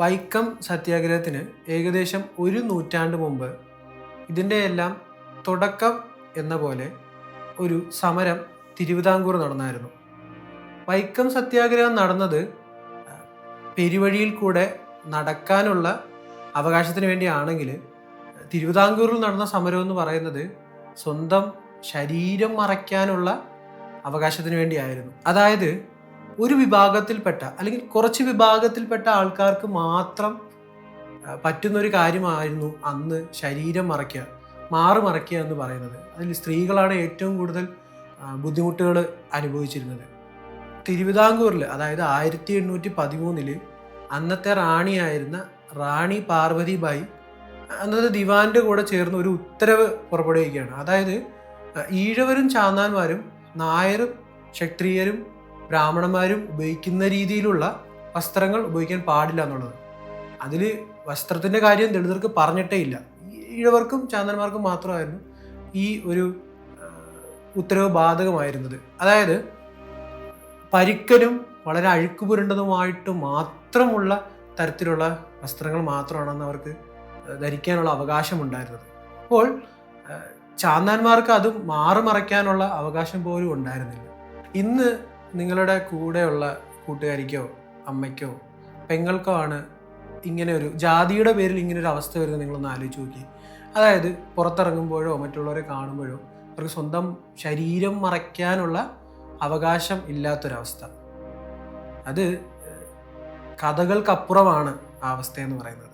വൈക്കം സത്യാഗ്രഹത്തിന് ഏകദേശം ഒരു നൂറ്റാണ്ട് മുമ്പ് ഇതിന്റെ എല്ലാം തുടക്കം എന്ന പോലെ ഒരു സമരം തിരുവിതാംകൂർ നടന്നായിരുന്നു. വൈക്കം സത്യാഗ്രഹം നടന്നത് പെരുവഴിയിൽ കൂടെ നടക്കാനുള്ള അവകാശത്തിന് വേണ്ടിയാണെങ്കിൽ തിരുവിതാംകൂറിൽ നടന്ന സമരം എന്ന് പറയുന്നത് സ്വന്തം ശരീരം മറയ്ക്കാനുള്ള അവകാശത്തിന് വേണ്ടിയായിരുന്നു. അതായത് ഒരു വിഭാഗത്തിൽപ്പെട്ട അല്ലെങ്കിൽ കുറച്ച് വിഭാഗത്തിൽപ്പെട്ട ആൾക്കാർക്ക് മാത്രം പറ്റുന്ന പറ്റുന്നൊരു കാര്യമായിരുന്നു അന്ന് ശരീരം മറയ്ക്കുക മാറ് മറയ്ക്കുക എന്ന് പറയുന്നത്. അതിൽ സ്ത്രീകളാണ് ഏറ്റവും കൂടുതൽ ബുദ്ധിമുട്ടുകൾ അനുഭവിച്ചിരുന്നത്. തിരുവിതാംകൂറിൽ അതായത് ആയിരത്തി എണ്ണൂറ്റി പതിമൂന്നിൽ അന്നത്തെ റാണിയായിരുന്ന റാണി പാർവതി ബായി അന്നത്തെ ദിവാന്റെ കൂടെ ചേർന്ന് ഒരു ഉത്തരവ് പുറപ്പെടുവിക്കുകയാണ്. അതായത് ഈഴവരും ചാന്നാന്മാരും നായരും ക്ഷത്രിയരും ബ്രാഹ്മണന്മാരും ഉപയോഗിക്കുന്ന രീതിയിലുള്ള വസ്ത്രങ്ങൾ ഉപയോഗിക്കാൻ പാടില്ല എന്നുള്ളത്. അതിൽ വസ്ത്രത്തിന്റെ കാര്യം ദളിതർക്ക് പറഞ്ഞിട്ടേ ഇല്ല. ഇഴവർക്കും ചാന്തന്മാർക്കും മാത്രമായിരുന്നു ഈ ഒരു ഉത്തരവ് ബാധകമായിരുന്നത്. അതായത് പരിക്കനും വളരെ അഴുക്ക് പുരണ്ടതുമായിട്ട് മാത്രമുള്ള തരത്തിലുള്ള വസ്ത്രങ്ങൾ മാത്രമാണെന്ന് അവർക്ക് ധരിക്കാനുള്ള അവകാശമുണ്ടായിരുന്നത്. അപ്പോൾ ചാന്താന്മാർക്ക് അത് മാറുമറയ്ക്കാനുള്ള അവകാശം പോലും ഉണ്ടായിരുന്നില്ല. ഇന്ന് നിങ്ങളുടെ കൂടെയുള്ള കൂട്ടുകാരിക്കോ അമ്മയ്ക്കോ പെങ്ങൾക്കോ ആണ് ഇങ്ങനെ ഒരു ജാതിയുടെ പേരിൽ ഇങ്ങനെ ഒരു അവസ്ഥ വരുന്നത് നിങ്ങളൊന്ന് ആലോചിച്ച് നോക്കി അതായത് പുറത്തിറങ്ങുമ്പോഴോ മറ്റുള്ളവരെ കാണുമ്പോഴോ അവർക്ക് സ്വന്തം ശരീരം മറയ്ക്കാനുള്ള അവകാശം ഇല്ലാത്തൊരവസ്ഥ. അത് കഥകൾക്കപ്പുറമാണ് ആ അവസ്ഥ എന്ന് പറയുന്നത്.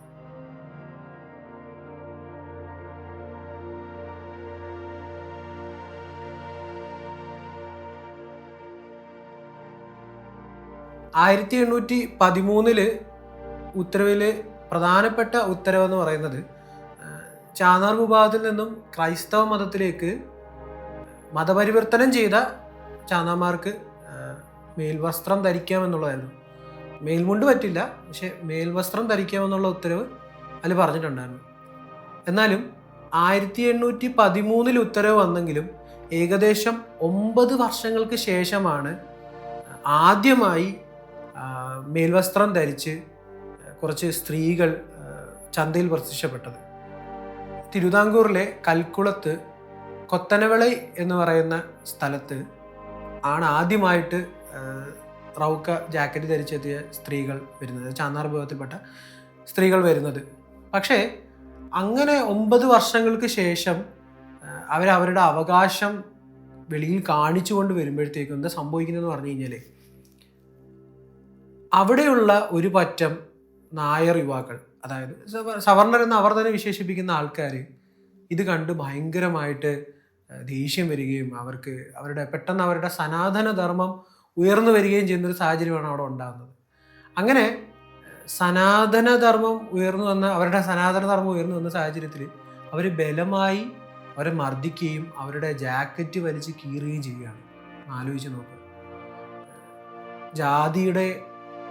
ആയിരത്തി എണ്ണൂറ്റി പതിമൂന്നിൽ ഉത്തരവിൽ പ്രധാനപ്പെട്ട ഉത്തരവെന്ന് പറയുന്നത് ചാനാർ വിഭാഗത്തിൽ നിന്നും ക്രൈസ്തവ മതത്തിലേക്ക് മതപരിവർത്തനം ചെയ്ത ചാന്നാമാർക്ക് മേൽവസ്ത്രം ധരിക്കാമെന്നുള്ളതായിരുന്നു. മേൽമുണ്ട് പറ്റില്ല പക്ഷെ മേൽവസ്ത്രം ധരിക്കാമെന്നുള്ള ഉത്തരവ് അതിൽ പറഞ്ഞിട്ടുണ്ടായിരുന്നു. എന്നാലും ആയിരത്തി എണ്ണൂറ്റി പതിമൂന്നിൽ ഉത്തരവ് വന്നെങ്കിലും ഏകദേശം ഒമ്പത് വർഷങ്ങൾക്ക് ശേഷമാണ് ആദ്യമായി മേൽവസ്ത്രം ധരിച്ച് കുറച്ച് സ്ത്രീകൾ ചന്തയിൽ പ്രത്യക്ഷപ്പെട്ടത്. തിരുവിതാംകൂറിലെ കൽക്കുളത്ത് കൊത്തനവിളൈ എന്ന് പറയുന്ന സ്ഥലത്ത് ആണ് ആദ്യമായിട്ട് റൗക്ക ജാക്കറ്റ് ധരിച്ചെത്തിയ സ്ത്രീകൾ വരുന്നത് ചാന്നാർ വിഭാഗത്തിൽപ്പെട്ട സ്ത്രീകൾ വരുന്നത്. പക്ഷേ അങ്ങനെ ഒമ്പത് വർഷങ്ങൾക്ക് ശേഷം അവരവരുടെ അവകാശം വെളിയിൽ കാണിച്ചുകൊണ്ട് വരുമ്പോഴത്തേക്കും എന്താ സംഭവിക്കുന്നതെന്ന് പറഞ്ഞു കഴിഞ്ഞാൽ അവിടെയുള്ള ഒരു പറ്റം നായർ യുവാക്കൾ അതായത് സവ- സവർണർ എന്ന് അവർ തന്നെ വിശേഷിപ്പിക്കുന്ന ആൾക്കാർ ഇത് കണ്ട് ഭയങ്കരമായിട്ട് ദേഷ്യം വരികയും അവർക്ക് അവരുടെ പെട്ടെന്ന് അവരുടെ സനാതന ധർമ്മം ഉയർന്നു വരികയും ചെയ്യുന്നൊരു സാഹചര്യമാണ് അവിടെ ഉണ്ടാകുന്നത്. അങ്ങനെ സനാതനധർമ്മം സനാതന ധർമ്മം ഉയർന്നു വന്ന അവരുടെ സനാതനധർമ്മം ഉയർന്നു വന്ന സാഹചര്യത്തിൽ അവർ ബലമായി അവരെ മർദ്ദിക്കുകയും അവരുടെ ജാക്കറ്റ് വലിച്ച് കീറുകയും ചെയ്യുകയാണ്. ആലോചിച്ച് നോക്കുക ജാതിയുടെ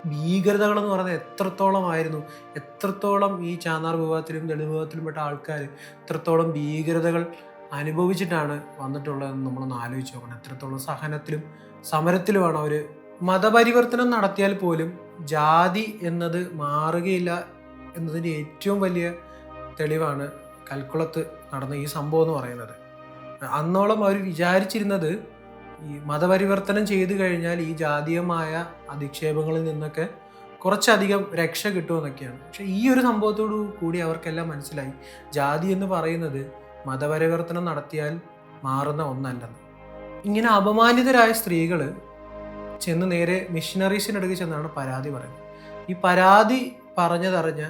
ഭീകരതകൾ എന്ന് പറയുന്നത് എത്രത്തോളമായിരുന്നു? എത്രത്തോളം ഈ ചാന്നാർ വിഭാഗത്തിലും ദളിത് വിഭാഗത്തിലും പെട്ട ആൾക്കാർ എത്രത്തോളം ഭീകരതകൾ അനുഭവിച്ചിട്ടാണ് വന്നിട്ടുള്ളതെന്ന് നമ്മളൊന്ന് ആലോചിച്ച് നോക്കണം. എത്രത്തോളം സഹനത്തിലും സമരത്തിലുമാണ് അവർ മതപരിവർത്തനം നടത്തിയാൽ പോലും ജാതി എന്നത് മാറുകയില്ല എന്നതിന്റെ ഏറ്റവും വലിയ തെളിവാണ് കൽക്കുളത്ത് നടന്ന ഈ സംഭവം എന്ന് പറയുന്നത്. അന്നോളം അവർ വിചാരിച്ചിരുന്നത് ഈ മതപരിവർത്തനം ചെയ്തു കഴിഞ്ഞാൽ ഈ ജാതീയമായ അധിക്ഷേപങ്ങളിൽ നിന്നൊക്കെ കുറച്ചധികം രക്ഷ കിട്ടുമെന്നൊക്കെയാണ്. പക്ഷെ ഈ ഒരു സംഭവത്തോടു കൂടി അവർക്കെല്ലാം മനസ്സിലായി. ജാതി എന്ന് പറയുന്നത് മതപരിവർത്തനം നടത്തിയാൽ മാറുന്ന ഒന്നല്ലെന്ന്. ഇങ്ങനെ അപമാനിതരായ സ്ത്രീകൾ ചെന്ന് നേരെ മിഷനറീസിനടുക്ക് ചെന്നാണ് പരാതി പറയുന്നത്. ഈ പരാതി പറഞ്ഞതറിഞ്ഞ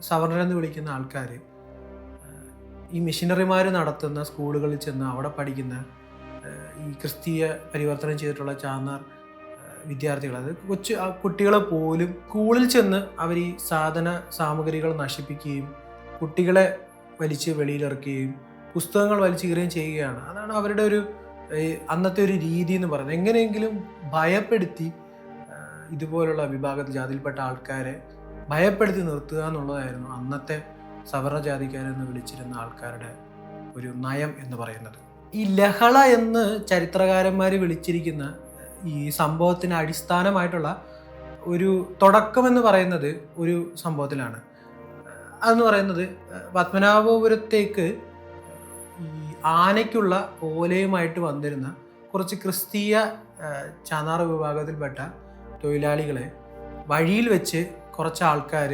സവർണരെന്ന് വിളിക്കുന്ന ആൾക്കാർ ഈ മിഷനറിമാർ നടത്തുന്ന സ്കൂളുകളിൽ ചെന്ന് അവിടെ പഠിക്കുന്ന ക്രിസ്തീയ പരിവർത്തനം ചെയ്തിട്ടുള്ള ചാന്നാർ വിദ്യാർത്ഥികൾ. അത് കൊച്ചു ആ കുട്ടികളെ പോലും സ്കൂളിൽ ചെന്ന് അവർ ഈ സാധന സാമഗ്രികൾ നശിപ്പിക്കുകയും കുട്ടികളെ വലിച്ച് വെളിയിലിറക്കുകയും പുസ്തകങ്ങൾ വലിച്ചീറുകയും ചെയ്യുകയാണ്. അതാണ് അവരുടെ ഒരു അന്നത്തെ ഒരു രീതി എന്ന് പറയുന്നത്. എങ്ങനെയെങ്കിലും ഭയപ്പെടുത്തി ഇതുപോലുള്ള വിഭാഗത്തിൽ ജാതിയിൽപ്പെട്ട ആൾക്കാരെ ഭയപ്പെടുത്തി നിർത്തുക എന്നുള്ളതായിരുന്നു അന്നത്തെ സവർണ ജാതിക്കാരെന്ന് വിളിച്ചിരുന്ന ആൾക്കാരുടെ ഒരു നയം എന്ന് പറയുന്നത്. ഈ ലഹള എന്ന് ചരിത്രകാരന്മാർ വിളിച്ചിരിക്കുന്ന ഈ സംഭവത്തിന് അടിസ്ഥാനമായിട്ടുള്ള ഒരു തുടക്കമെന്ന് പറയുന്നത് ഒരു സംഭവത്തിലാണ്. അതെന്ന് പറയുന്നത് പത്മനാഭപുരത്തേക്ക് ഈ ആനയ്ക്കുള്ള ഓലയുമായിട്ട് വന്നിരുന്ന കുറച്ച് ക്രിസ്തീയ ചാനാർ വിഭാഗത്തിൽപ്പെട്ട തൊഴിലാളികളെ വഴിയിൽ വെച്ച് കുറച്ച് ആൾക്കാർ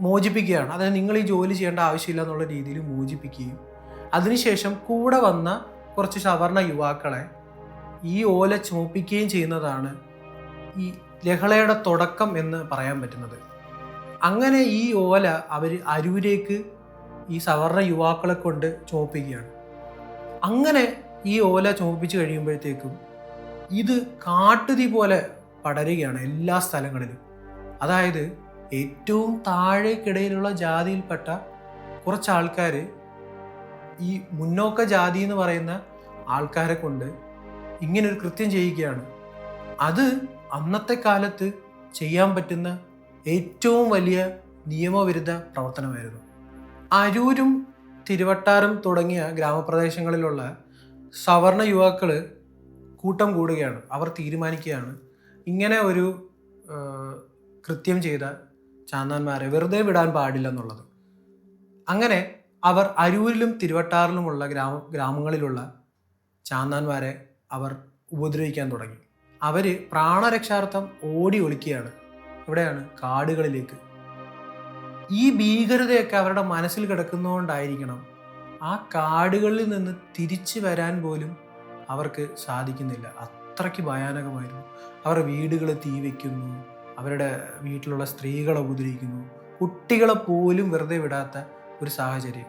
മോചിപ്പിക്കുകയാണ്. അതായത് നിങ്ങൾ ഈ ജോലി ചെയ്യേണ്ട ആവശ്യമില്ല എന്നുള്ള രീതിയിൽ മോചിപ്പിക്കുകയും അതിനുശേഷം കൂടെ വന്ന കുറച്ച് സവർണ യുവാക്കളെ ഈ ഓല ചുമപ്പിക്കുകയും ചെയ്യുന്നതാണ് ഈ ലഹളയുടെ തുടക്കം എന്ന് പറയാൻ പറ്റുന്നത്. അങ്ങനെ ഈ ഓല അവർ അരൂരേക്ക് ഈ സവർണ യുവാക്കളെ കൊണ്ട് ചുമപ്പിക്കുകയാണ്. അങ്ങനെ ഈ ഓല ചുമപ്പിച്ച് കഴിയുമ്പോഴത്തേക്കും ഇത് കാട്ടുതി പോലെ പടരുകയാണ് എല്ലാ സ്ഥലങ്ങളിലും. അതായത് ഏറ്റവും താഴേക്കിടയിലുള്ള ജാതിയിൽപ്പെട്ട കുറച്ച് ആൾക്കാർ ഈ മുന്നോക്ക ജാതി എന്ന് പറയുന്ന ആൾക്കാരെ കൊണ്ട് ഇങ്ങനൊരു കൃത്യം ചെയ്യുകയാണ്. അത് അന്നത്തെ കാലത്ത് ചെയ്യാൻ പറ്റുന്ന ഏറ്റവും വലിയ നിയമവിരുദ്ധ പ്രവർത്തനമായിരുന്നു. അരൂരും തിരുവട്ടാറും തുടങ്ങിയ ഗ്രാമപ്രദേശങ്ങളിലുള്ള സവർണ യുവാക്കൾ കൂട്ടം കൂടുകയാണ്. അവർ തീരുമാനിക്കുകയാണ്. ഇങ്ങനെ ഒരു കൃത്യം ചെയ്ത ചാന്നാന്മാരെ വെറുതെ വിടാൻ പാടില്ല എന്നുള്ളത് അങ്ങനെ അവർ അരൂരിലും തിരുവട്ടാറിലുമുള്ള ഗ്രാമ ഗ്രാമങ്ങളിലുള്ള ചാന്നാന്മാരെ അവർ ഉപദ്രവിക്കാൻ തുടങ്ങി. അവർ പ്രാണരക്ഷാർത്ഥം ഓടി ഒളിക്കുകയാണ്. എവിടെയാണ് കാടുകളിലേക്ക്. ഈ ഭീകരതയൊക്കെ അവരുടെ മനസ്സിൽ കിടക്കുന്നതുകൊണ്ടായിരിക്കണം ആ കാടുകളിൽ നിന്ന് തിരിച്ചു വരാൻ പോലും അവർക്ക് സാധിക്കുന്നില്ല. അത്രയ്ക്ക് ഭയാനകമായിരുന്നു. അവരുടെ വീടുകൾ തീ വയ്ക്കുന്നു അവരുടെ വീട്ടിലുള്ള സ്ത്രീകളെ ഉപദ്രവിക്കുന്നു. കുട്ടികളെ പോലും വെറുതെ വിടാത്ത ഒരു സാഹചര്യം.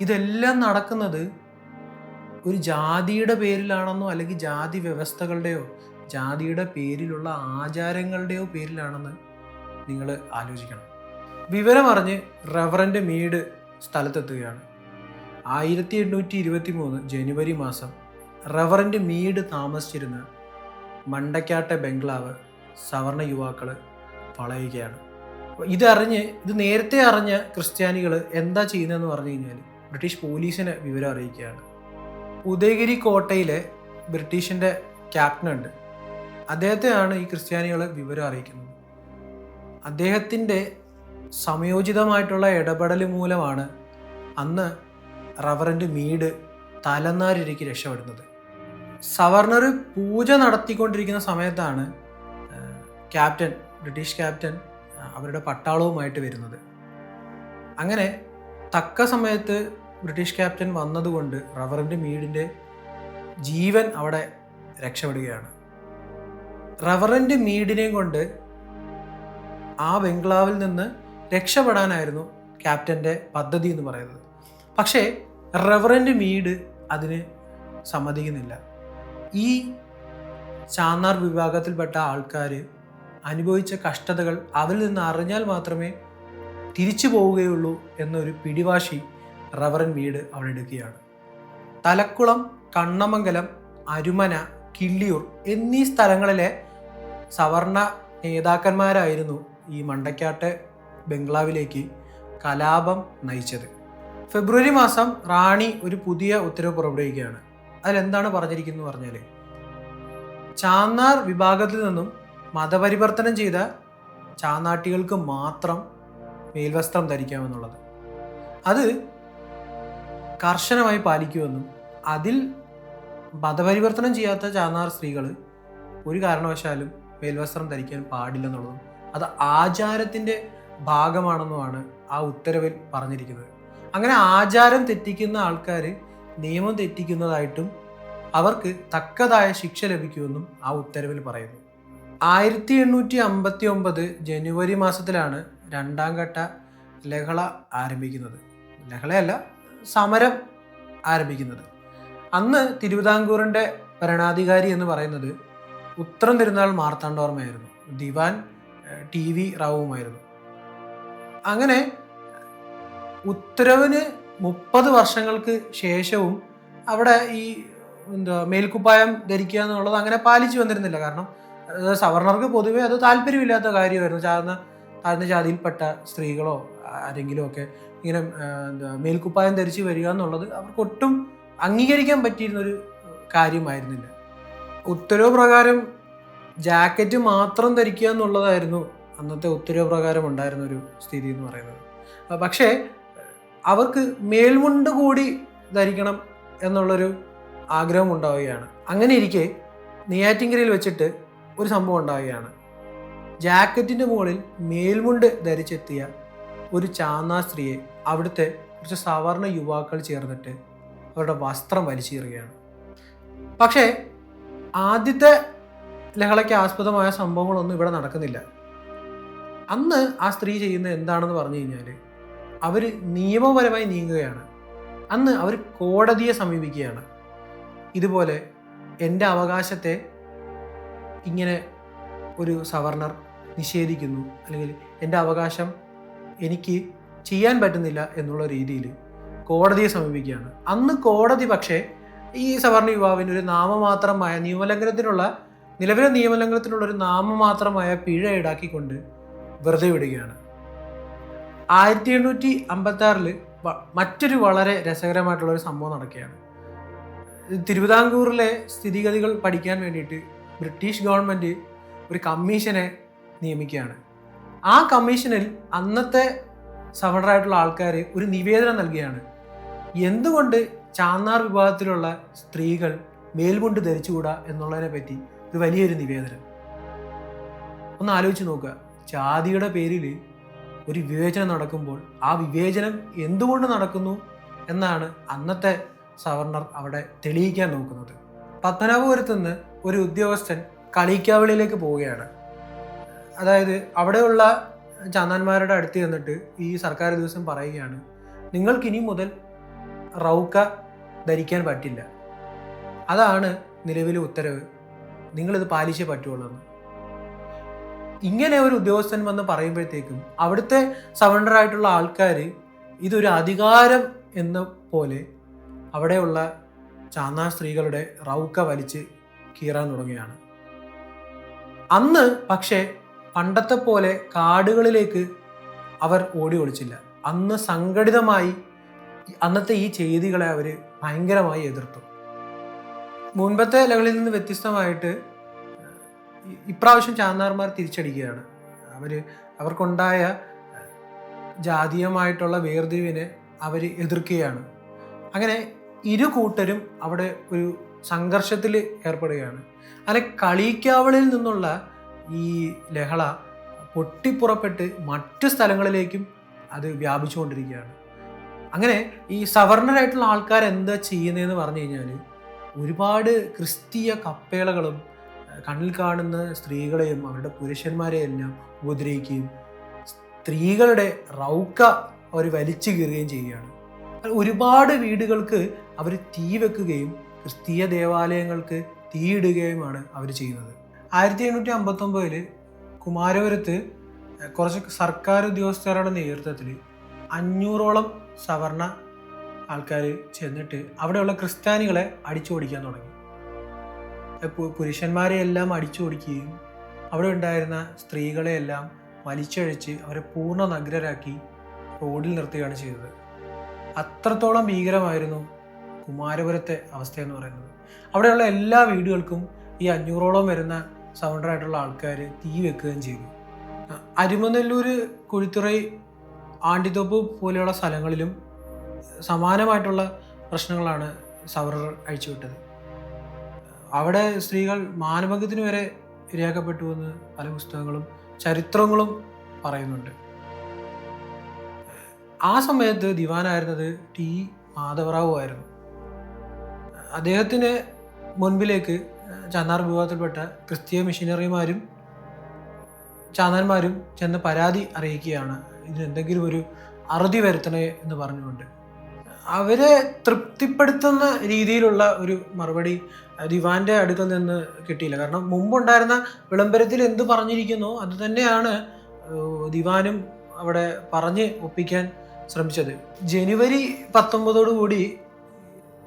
ഇതെല്ലാം നടക്കുന്നത് ഒരു ജാതിയുടെ പേരിലാണെന്നോ അല്ലെങ്കിൽ ജാതി വ്യവസ്ഥകളുടെയോ ജാതിയുടെ പേരിലുള്ള ആചാരങ്ങളുടെയോ പേരിലാണെന്ന് നിങ്ങൾ ആലോചിക്കണം. വിവരമറിഞ്ഞ് റവറന്റ് മീഡ് സ്ഥലത്തെത്തുകയാണ്. ആയിരത്തി എണ്ണൂറ്റി ഇരുപത്തി മൂന്ന് ജനുവരി മാസം റവറന്റ് മീഡ് താമസിച്ചിരുന്ന മണ്ടക്കാട്ടെ ബംഗ്ലാവ് സവർണ യുവാക്കൾ വളയുകയാണ്. ഇതറിഞ്ഞ് ഇത് നേരത്തെ അറിഞ്ഞ ക്രിസ്ത്യാനികൾ എന്താ ചെയ്യുന്നതെന്ന് പറഞ്ഞു കഴിഞ്ഞാൽ ബ്രിട്ടീഷ് പോലീസിനെ വിവരം അറിയിക്കുകയാണ്. ഉദയഗിരി കോട്ടയിലെ ബ്രിട്ടീഷിന്റെ ക്യാപ്റ്റനുണ്ട്. അദ്ദേഹത്തെയാണ് ഈ ക്രിസ്ത്യാനികളെ വിവരം അറിയിക്കുന്നത്. അദ്ദേഹത്തിന്റെ സമയോചിതമായിട്ടുള്ള ഇടപെടൽ മൂലമാണ് അന്ന് റവറന്റ് മീഡ് തലനാരിലേക്ക് രക്ഷപ്പെടുന്നത്. സവർണർ പൂജ നടത്തിക്കൊണ്ടിരിക്കുന്ന സമയത്താണ് ക്യാപ്റ്റൻ ബ്രിട്ടീഷ് ക്യാപ്റ്റൻ അവരുടെ പട്ടാളവുമായിട്ട് വരുന്നത്. അങ്ങനെ തക്ക സമയത്ത് ബ്രിട്ടീഷ് ക്യാപ്റ്റൻ വന്നതുകൊണ്ട് റവറിന്റെ മീഡിന്റെ ജീവൻ അവിടെ രക്ഷപ്പെടുകയാണ്. റവറന്റ് മീഡിനെയും കൊണ്ട് ആ ബംഗ്ലാവിൽ നിന്ന് രക്ഷപ്പെടാനായിരുന്നു ക്യാപ്റ്റന്റെ പദ്ധതി എന്ന് പറയുന്നത്. പക്ഷേ റവറന്റ് മീഡ് അതിന് സമ്മതിക്കുന്നില്ല. ഈ ചാന്നാർ വിഭാഗത്തിൽപ്പെട്ട ആൾക്കാർ അനുഭവിച്ച കഷ്ടതകൾ അവരിൽ നിന്ന് അറിഞ്ഞാൽ മാത്രമേ തിരിച്ചു പോവുകയുള്ളൂ എന്നൊരു പിടിവാശി റവറൻ വീട് അവിടെ എടുക്കുകയാണ്. തലക്കുളം കണ്ണമംഗലം അരുമന കിള്ളിയൂർ എന്നീ സ്ഥലങ്ങളിലെ സവർണ നേതാക്കന്മാരായിരുന്നു ഈ മണ്ടക്കാട്ടെ ബംഗ്ലാവിലേക്ക് കലാപം നയിച്ചത്. ഫെബ്രുവരി മാസം റാണി ഒരു പുതിയ ഉത്തരവ് പുറപ്പെടുവിക്കുകയാണ്. അതിലെന്താണ് പറഞ്ഞിരിക്കുന്നത് പറഞ്ഞാൽ ചാന്നാർ വിഭാഗത്തിൽ നിന്നും മതപരിവർത്തനം ചെയ്ത ചാനാട്ടികൾക്ക് മാത്രം മേൽവസ്ത്രം ധരിക്കാമെന്നുള്ളത്. അത് കർശനമായി പാലിക്കുമെന്നും അതിൽ മതപരിവർത്തനം ചെയ്യാത്ത ചാനാർ സ്ത്രീകൾ ഒരു കാരണവശാലും മേൽവസ്ത്രം ധരിക്കാൻ പാടില്ലെന്നുള്ളതും അത് ആചാരത്തിന്റെ ഭാഗമാണെന്നുമാണ് ആ ഉത്തരവിൽ പറഞ്ഞിരിക്കുന്നത്. അങ്ങനെ ആചാരം തെറ്റിക്കുന്ന ആൾക്കാർ നിയമം തെറ്റിക്കുന്നതായിട്ടും അവർക്ക് തക്കതായ ശിക്ഷ ലഭിക്കുമെന്നും ആ ഉത്തരവിൽ പറയുന്നു. ആയിരത്തി എണ്ണൂറ്റി അമ്പത്തി ഒമ്പത് ജനുവരി മാസത്തിലാണ് രണ്ടാം ഘട്ട ലഹള ആരംഭിക്കുന്നത്. ലഹളയല്ല സമരം ആരംഭിക്കുന്നത്. അന്ന് തിരുവിതാംകൂറിന്റെ ഭരണാധികാരി എന്ന് പറയുന്നത് ഉത്തരം തിരുനാൾ മാർത്താണ്ഡവർമ്മയായിരുന്നു. ദിവാൻ ടി വി റാവുമായിരുന്നു അങ്ങനെ ഉത്തരവിന് മുപ്പത് വർഷങ്ങൾക്ക് ശേഷവും അവിടെ ഈ എന്താ മേൽക്കുപ്പായം ധരിക്കുക എന്നുള്ളത് അങ്ങനെ പാലിച്ചു വന്നിരുന്നില്ല. കാരണം സവർണർക്ക് പൊതുവെ അത് താല്പര്യമില്ലാത്ത കാര്യമായിരുന്നു. താഴ്ന്ന താഴ്ന്ന ജാതിയിൽപ്പെട്ട സ്ത്രീകളോ ആരെങ്കിലും ഒക്കെ ഇങ്ങനെ എന്താ മേൽക്കുപ്പായം ധരിച്ച് വരിക എന്നുള്ളത് അവർക്ക് ഒട്ടും അംഗീകരിക്കാൻ പറ്റിയിരുന്ന ഒരു കാര്യമായിരുന്നില്ല. ഉത്തരവ് പ്രകാരം ജാക്കറ്റ് മാത്രം ധരിക്കുക എന്നുള്ളതായിരുന്നു അന്നത്തെ ഉത്തരവ് പ്രകാരം ഉണ്ടായിരുന്ന ഒരു സ്ഥിതി എന്ന് പറയുന്നത്. പക്ഷേ അവർക്ക് മേൽമുണ്ട് കൂടി ധരിക്കണം എന്നുള്ളൊരു ആഗ്രഹം ഉണ്ടാവുകയാണ്. അങ്ങനെ ഇരിക്കെ നെയ്യാറ്റിങ്കരയിൽ വെച്ചിട്ട് ഒരു സംഭവം ഉണ്ടാവുകയാണ്. ജാക്കറ്റിന്റെ മുകളിൽ മേൽമുണ്ട് ധരിച്ചെത്തിയ ഒരു ചാന്നാ സ്ത്രീയെ അവിടുത്തെ കുറച്ച് സവർണ യുവാക്കൾ ചേർന്നിട്ട് അവരുടെ വസ്ത്രം വലിച്ചീറുകയാണ് പക്ഷേ ആദ്യത്തെ ലഹളയ്ക്ക് ആസ്പദമായ സംഭവങ്ങളൊന്നും ഇവിടെ നടക്കുന്നില്ല. അന്ന് ആ സ്ത്രീ ചെയ്യുന്ന എന്താണെന്ന് പറഞ്ഞു കഴിഞ്ഞാൽ അവർ നിയമപരമായി നീങ്ങുകയാണ്. അന്ന് അവർ കോടതിയെ സമീപിക്കുകയാണ്. ഇതുപോലെ എന്റെ അവകാശത്തെ ഇങ്ങനെ ഒരു സവർണർ നിഷേധിക്കുന്നു. അല്ലെങ്കിൽ എന്റെ അവകാശം എനിക്ക് ചെയ്യാൻ പറ്റുന്നില്ല എന്നുള്ള രീതിയിൽ കോടതിയെ സമീപിക്കുകയാണ്. അന്ന് കോടതി പക്ഷേ ഈ സവർണ യുവാവിന് ഒരു നാമമാത്രമായ നിയമലംഘനത്തിനുള്ള നിലവിലെ നിയമലംഘനത്തിനുള്ള ഒരു നാമമാത്രമായ പിഴ ഈടാക്കിക്കൊണ്ട് വെറുതെ വിടുകയാണ്. ആയിരത്തി എണ്ണൂറ്റി അമ്പത്തി ആറിൽ മറ്റൊരു വളരെ രസകരമായിട്ടുള്ള ഒരു സംഭവം നടക്കുകയാണ്. തിരുവിതാംകൂറിലെ സ്ഥിതിഗതികൾ പഠിക്കാൻ വേണ്ടിയിട്ട് ബ്രിട്ടീഷ് ഗവൺമെന്റ് ഒരു കമ്മീഷനെ നിയമിക്കുകയാണ്. ആ കമ്മീഷനിൽ അന്നത്തെ സവർണറായിട്ടുള്ള ആൾക്കാർ ഒരു നിവേദനം നൽകുകയാണ്. എന്തുകൊണ്ട് ചാന്നാർ വിഭാഗത്തിലുള്ള സ്ത്രീകൾ മേൽമുണ്ട് ധരിച്ചുകൂടാ എന്നുള്ളതിനെ പറ്റി ഒരു വലിയൊരു നിവേദനം? ഒന്ന് ആലോചിച്ച് നോക്കുക. ജാതിയുടെ പേരിൽ ഒരു വിവേചനം നടക്കുമ്പോൾ ആ വിവേചനം എന്തുകൊണ്ട് നടക്കുന്നു എന്നാണ് അന്നത്തെ സവർണർ അവിടെ തെളിയിക്കാൻ നോക്കുന്നത്. പത്മനാഭപുരത്ത് നിന്ന് ഒരു ഉദ്യോഗസ്ഥൻ കളിക്കാവിളിയിലേക്ക് പോവുകയാണ്. അതായത് അവിടെയുള്ള ചാന്നാന്മാരുടെ അടുത്ത് ചെന്നിട്ട് ഈ സർക്കാർ ദിവസം പറയുകയാണ് നിങ്ങൾക്ക് ഇനി മുതൽ റൗക്ക ധരിക്കാൻ പറ്റില്ല. അതാണ് നിലവിലെ ഉത്തരവ്. നിങ്ങളിത് പാലിച്ചേ പറ്റുള്ളൂ ഇങ്ങനെ ഒരു ഉദ്യോഗസ്ഥൻ വന്ന് പറയുമ്പോഴത്തേക്കും അവിടുത്തെ സവണ്ടറായിട്ടുള്ള ആൾക്കാർ ഇതൊരു അധികാരം എന്ന പോലെ അവിടെയുള്ള ചാന്നാ സ്ത്രീകളുടെ റൗക്ക വലിച്ച് കീറാൻ തുടങ്ങുകയാണ്. അന്ന് പക്ഷേ പണ്ടത്തെ പോലെ കാടുകളിലേക്ക് അവർ ഓടി ഒളിച്ചില്ല. അന്ന് സംഘടിതമായി അന്നത്തെ ഈ ചെയ്തികളെ അവർ ഭയങ്കരമായി എതിർത്തു. മുൻപത്തെ ലകളിൽ നിന്ന് വ്യത്യസ്തമായിട്ട് ഇപ്രാവശ്യം ചാന്നാർമാർ തിരിച്ചടിക്കുകയാണ്. അവർ അവർക്കുണ്ടായ ജാതീയമായിട്ടുള്ള വേർതിരിവിനെ അവർ എതിർക്കുകയാണ്. അങ്ങനെ ഇരു കൂട്ടരും അവിടെ ഒരു സംഘർഷത്തിൽ ഏർപ്പെടുകയാണ്. അങ്ങനെ കളിക്കാവളിൽ നിന്നുള്ള ഈ ലഹള പൊട്ടിപ്പുറപ്പെട്ട് മറ്റു സ്ഥലങ്ങളിലേക്കും അത് വ്യാപിച്ചുകൊണ്ടിരിക്കുകയാണ്. അങ്ങനെ ഈ സവർണരായിട്ടുള്ള ആൾക്കാർ എന്താ ചെയ്യുന്നതെന്ന് പറഞ്ഞു കഴിഞ്ഞാൽ ഒരുപാട് ക്രിസ്തീയ കപ്പേളകളും കണ്ണിൽ കാണുന്ന സ്ത്രീകളെയും അവരുടെ പുരുഷന്മാരെയും എല്ലാം ഉപദ്രവിക്കുകയും സ്ത്രീകളുടെ റൗക്ക അവർ വലിച്ചു കീറുകയും ചെയ്യുകയാണ്. ഒരുപാട് വീടുകൾക്ക് അവർ തീ വെക്കുകയും ക്രിസ്തീയ ദേവാലയങ്ങൾക്ക് തീയിടുകയുമാണ് അവർ ചെയ്യുന്നത്. ആയിരത്തി എണ്ണൂറ്റി അമ്പത്തൊമ്പതിൽ കുമാരപുരത്ത് കുറച്ച് സർക്കാർ ഉദ്യോഗസ്ഥരുടെ നേതൃത്വത്തിൽ അഞ്ഞൂറോളം സവർണ ആൾക്കാർ ചെന്നിട്ട് അവിടെയുള്ള ക്രിസ്ത്യാനികളെ അടിച്ചോടിക്കാൻ തുടങ്ങി. പുരുഷന്മാരെ എല്ലാം അടിച്ചോടിക്കുകയും അവിടെ ഉണ്ടായിരുന്ന സ്ത്രീകളെയെല്ലാം വലിച്ചഴിച്ച് അവരെ പൂർണ നഗ്നരാക്കി റോഡിൽ നിർത്തുകയാണ് ചെയ്തത്. അത്രത്തോളം ഭീകരമായിരുന്നു കുമാരപുരത്തെ അവസ്ഥ എന്ന് പറയുന്നത്. അവിടെയുള്ള എല്ലാ വീടുകൾക്കും ഈ അഞ്ഞൂറോളം വരുന്ന സൗണ്ടറായിട്ടുള്ള ആൾക്കാർ തീ വെക്കുകയും ചെയ്തു. അരിമനെല്ലൂർ കുഴിത്തുറൈ ആണ്ടിത്തോപ്പ് പോലെയുള്ള സ്ഥലങ്ങളിലും സമാനമായിട്ടുള്ള പ്രശ്നങ്ങളാണ് സവർണർ അഴിച്ചുവിട്ടത് അവിടെ സ്ത്രീകൾ മാനഭംഗത്തിന് വരെ ഇരയാക്കപ്പെട്ടു എന്ന് പല പുസ്തകങ്ങളും ചരിത്രങ്ങളും പറയുന്നുണ്ട്. ആ സമയത്ത് ദിവാനായിരുന്നത് ടി മാധവറാവു ആയിരുന്നു. അദ്ദേഹത്തിന് മുൻപിലേക്ക് ചാന്നാർ വിഭാഗത്തിൽപ്പെട്ട ക്രിസ്തീയ മിഷനറിമാരും ചാന്നാന്മാരും ചെന്ന് പരാതി അറിയിക്കുകയാണ്. ഇതിനെന്തെങ്കിലും ഒരു അറുതി വരുത്തണേ എന്ന് പറഞ്ഞുകൊണ്ട്. അവരെ തൃപ്തിപ്പെടുത്തുന്ന രീതിയിലുള്ള ഒരു മറുപടി ദിവാന്റെ അടുക്കൽ നിന്ന് കിട്ടിയില്ല. കാരണം മുമ്പുണ്ടായിരുന്ന വിളംബരത്തിൽ എന്ത് പറഞ്ഞിരിക്കുന്നു അത് തന്നെയാണ് ദിവാനും അവിടെ പറഞ്ഞ് ഒപ്പിക്കാൻ ശ്രമിച്ചത്. ജനുവരി പത്തൊമ്പതോടു കൂടി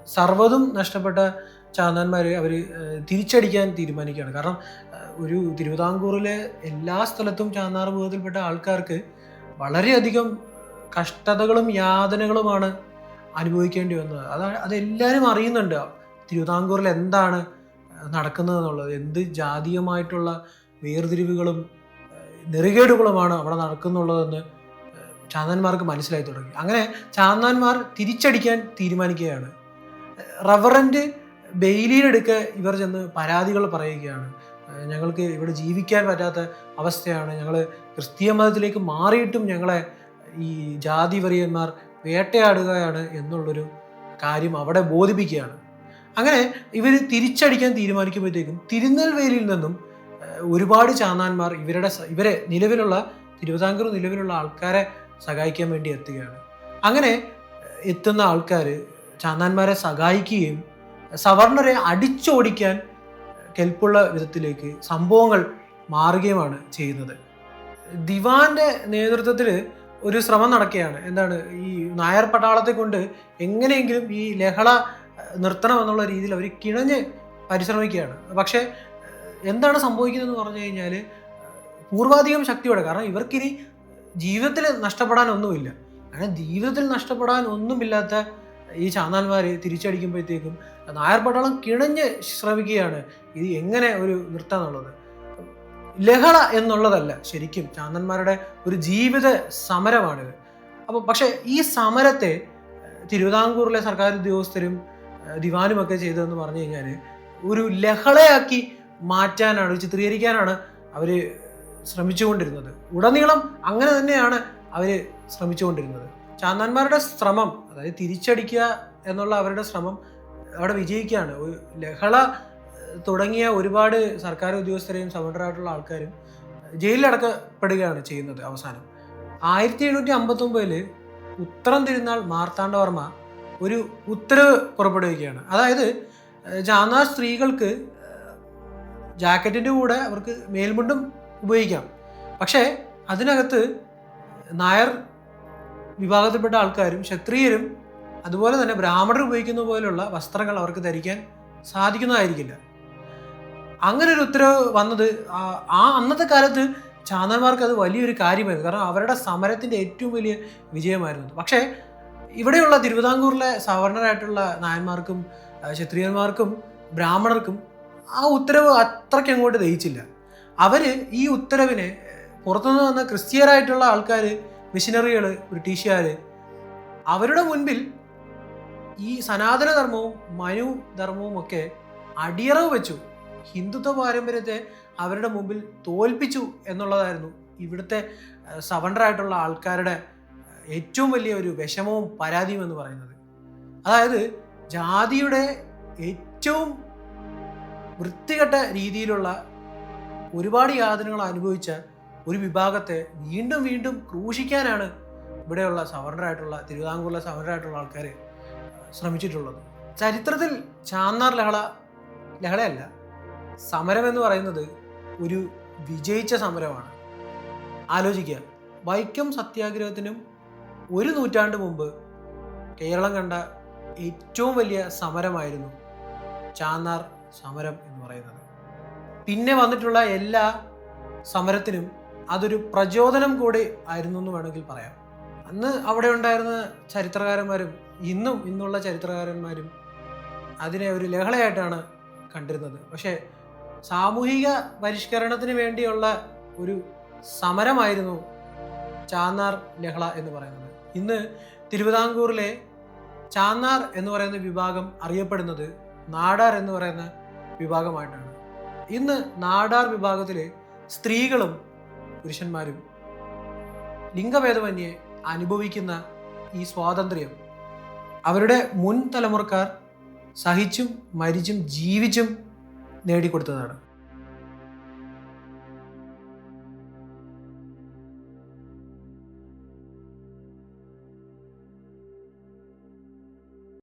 സർവതും നഷ്ടപ്പെട്ട ചാന്താന്മാർ അവർ തിരിച്ചടിക്കാൻ തീരുമാനിക്കുകയാണ്. കാരണം ഒരു തിരുവിതാംകൂറിലെ എല്ലാ സ്ഥലത്തും ചാന്നാർ ഭൂതത്തിൽപ്പെട്ട ആൾക്കാർക്ക് വളരെയധികം കഷ്ടതകളും യാതനകളുമാണ് അനുഭവിക്കേണ്ടി വന്നത്. അത് അതെല്ലാവരും അറിയുന്നുണ്ട് തിരുവിതാംകൂറിൽ എന്താണ് നടക്കുന്നത് എന്നുള്ളത് എന്ത് ജാതീയമായിട്ടുള്ള വേർതിരിവുകളും നെറുകേടുകളുമാണ് അവിടെ നടക്കുന്നുള്ളതെന്ന് ചാന്താന്മാർക്ക് മനസ്സിലായി തുടങ്ങി. അങ്ങനെ ചാന്താന്മാർ തിരിച്ചടിക്കാൻ തീരുമാനിക്കുകയാണ്. റവറന്റ് ബെയിലിയിലെടുക്ക് ഇവർ ചെന്ന് പരാതികൾ പറയുകയാണ്. ഞങ്ങൾക്ക് ഇവിടെ ജീവിക്കാൻ പറ്റാത്ത അവസ്ഥയാണ്. ഞങ്ങൾ ക്രിസ്തീയ മതത്തിലേക്ക് മാറിയിട്ടും ഞങ്ങളെ ഈ ജാതി വരിയന്മാർ വേട്ടയാടുകയാണ് എന്നുള്ളൊരു കാര്യം അവിടെ ബോധിപ്പിക്കുകയാണ്. അങ്ങനെ ഇവർ തിരിച്ചടിക്കാൻ തീരുമാനിക്കുമ്പോഴത്തേക്കും തിരുനെൽവേലിയിൽ നിന്നും ഒരുപാട് ചാന്നാന്മാർ ഇവരുടെ ഇവരെ നിലവിലുള്ള തിരുവിതാംകൂർ നിലവിലുള്ള ആൾക്കാരെ സഹായിക്കാൻ വേണ്ടി എത്തുകയാണ്. അങ്ങനെ എത്തുന്ന ആൾക്കാർ ചാന്നാന്മാരെ സഹായിക്കുകയും സവർണരെ അടിച്ചോടിക്കാൻ കെൽപ്പുള്ള വിധത്തിലേക്ക് സംഭവങ്ങൾ മാറുകയുമാണ് ചെയ്യുന്നത്. ദിവാന്റെ നേതൃത്വത്തിൽ ഒരു ശ്രമം നടക്കുകയാണ്. എന്താണ്? ഈ നായർ പട്ടാളത്തെ കൊണ്ട് എങ്ങനെയെങ്കിലും ഈ ലഹള നിർത്തണം എന്നുള്ള രീതിയിൽ അവർ കിണഞ്ഞ് പരിശ്രമിക്കുകയാണ്. പക്ഷേ എന്താണ് സംഭവിക്കുന്നതെന്ന് പറഞ്ഞു കഴിഞ്ഞാൽ പൂർവാധികം ശക്തിയോടെ കാരണം ഇവർക്കിനി ജീവിതത്തിൽ നഷ്ടപ്പെടാനൊന്നുമില്ല. അങ്ങനെ ജീവിതത്തിൽ നഷ്ടപ്പെടാൻ ഒന്നുമില്ലാത്ത ഈ ചാന്നാൽമാർ തിരിച്ചടിക്കുമ്പോഴത്തേക്കും നായർ പട്ടാളം കിണഞ്ഞ് ശ്രമിക്കുകയാണ്. ഇത് എങ്ങനെ ഒരു നൃത്തം എന്നുള്ളത് ലഹള എന്നുള്ളതല്ല ശരിക്കും ചാന്നന്മാരുടെ ഒരു ജീവിത സമരമാണിത്. അപ്പോൾ പക്ഷേ ഈ സമരത്തെ തിരുവിതാംകൂറിലെ സർക്കാർ ഉദ്യോഗസ്ഥരും ദിവാനുമൊക്കെ ചെയ്തതെന്ന് പറഞ്ഞു കഴിഞ്ഞാൽ ഒരു ലഹളയാക്കി മാറ്റാനാണ് ചിത്രീകരിക്കാനാണ് അവർ ശ്രമിച്ചുകൊണ്ടിരുന്നത്. ഉടനീളം അങ്ങനെ തന്നെയാണ് അവർ ശ്രമിച്ചുകൊണ്ടിരുന്നത്. ചാന്നാന്മാരുടെ ശ്രമം അതായത് തിരിച്ചടിക്കുക എന്നുള്ള അവരുടെ ശ്രമം അവിടെ വിജയിക്കുകയാണ്. ലഹള തുടങ്ങിയ ഒരുപാട് സർക്കാർ ഉദ്യോഗസ്ഥരെയും സമുദ്രമായിട്ടുള്ള ആൾക്കാരും ജയിലിലടക്കപ്പെടുകയാണ് ചെയ്യുന്നത് അവസാനം. ആയിരത്തി എഴുന്നൂറ്റി അമ്പത്തൊമ്പതിൽ ഉത്തരം തിരുനാൾ മാർത്താണ്ഡവർമ്മ ഒരു ഉത്തരവ് പുറപ്പെടുവിക്കുകയാണ്. അതായത് ചാന്നാർ സ്ത്രീകൾക്ക് ജാക്കറ്റിന്റെ കൂടെ അവർക്ക് മേൽമുണ്ടും ഉപയോഗിക്കാം. പക്ഷേ അതിനകത്ത് നായർ വിഭാഗത്തിൽപ്പെട്ട ആൾക്കാരും ക്ഷത്രിയരും അതുപോലെ തന്നെ ബ്രാഹ്മണർ ഉപയോഗിക്കുന്ന പോലെയുള്ള വസ്ത്രങ്ങൾ അവർക്ക് ധരിക്കാൻ സാധിക്കുന്നതായിരിക്കില്ല. അങ്ങനെ ഒരു ഉത്തരവ് വന്നത് ആ- അന്നത്തെ കാലത്ത് ചാന്നന്മാർക്ക് അത് വലിയൊരു കാര്യമായിരുന്നു. കാരണം അവരുടെ സമരത്തിന്റെ ഏറ്റവും വലിയ വിജയമായിരുന്നു പക്ഷേ ഇവിടെയുള്ള തിരുവിതാംകൂറിലെ സവർണരായിട്ടുള്ള നായന്മാർക്കും ക്ഷത്രിയന്മാർക്കും ബ്രാഹ്മണർക്കും ആ ഉത്തരവ് അത്രയ്ക്ക് അങ്ങോട്ട് ദഹിച്ചില്ല. അവർ ഈ ഉത്തരവിനെ പുറത്തുനിന്ന് വന്ന ക്രിസ്ത്യരായിട്ടുള്ള ആൾക്കാർ മിഷനറികൾ ബ്രിട്ടീഷുകാർ അവരുടെ മുൻപിൽ ഈ സനാതനധർമ്മവും മനു ധർമ്മവും ഒക്കെ അടിയറവ് വെച്ചു. ഹിന്ദുത്വ പാരമ്പര്യത്തെ അവരുടെ മുമ്പിൽ തോൽപ്പിച്ചു എന്നുള്ളതായിരുന്നു ഇവിടുത്തെ സവണ്ടറായിട്ടുള്ള ആൾക്കാരുടെ ഏറ്റവും വലിയ ഒരു വിഷമവും പരാതിയും എന്ന് പറയുന്നത്. അതായത് ജാതിയുടെ ഏറ്റവും വൃത്തികെട്ട രീതിയിലുള്ള ഒരുപാട് യാതനകൾ അനുഭവിച്ച ഒരു വിഭാഗത്തെ വീണ്ടും വീണ്ടും ക്രൂശിക്കാനാണ് ഇവിടെയുള്ള സവർണറായിട്ടുള്ള തിരുവിതാംകൂറിലെ സവർണറായിട്ടുള്ള ആൾക്കാർ ശ്രമിച്ചിട്ടുള്ളത്. ചരിത്രത്തിൽ ചാന്നാർ ലഹള ലഹളയല്ല സമരം എന്ന് പറയുന്നത് ഒരു വിജയിച്ച സമരമാണ്. ആലോചിക്കുക വൈക്കം സത്യാഗ്രഹത്തിനും ഒരു നൂറ്റാണ്ട് മുമ്പ് കേരളം കണ്ട ഏറ്റവും വലിയ സമരമായിരുന്നു ചാന്നാർ സമരം എന്ന് പറയുന്നത്. പിന്നെ വന്നിട്ടുള്ള എല്ലാ സമരത്തിനും അതൊരു പ്രചോദനം കൂടി ആയിരുന്നു എന്ന് വേണമെങ്കിൽ പറയാം. അന്ന് അവിടെ ഉണ്ടായിരുന്ന ചരിത്രകാരന്മാരും ഇന്നും ഇന്നുള്ള ചരിത്രകാരന്മാരും അതിനെ ഒരു ലഹളയായിട്ടാണ് കണ്ടിരുന്നത്. പക്ഷേ സാമൂഹിക പരിഷ്കരണത്തിന് വേണ്ടിയുള്ള ഒരു സമരമായിരുന്നു ചാന്നാർ ലഹള എന്ന് പറയുന്നത്. ഇന്ന് തിരുവിതാംകൂറിലെ ചാന്നാർ എന്ന് പറയുന്ന വിഭാഗം അറിയപ്പെടുന്നത് നാടാർ എന്ന് പറയുന്ന വിഭാഗമായിട്ടാണ്. ഇന്ന് നാടാർ വിഭാഗത്തിലെ സ്ത്രീകളും പുരുഷന്മാരും ലിംഗഭേദമന്യേ അനുഭവിക്കുന്ന ഈ സ്വാതന്ത്ര്യം അവരുടെ മുൻ തലമുറക്കാർ സഹിച്ചും മരിച്ചും ജീവിച്ചും നേടിക്കൊടുത്തതാണ്.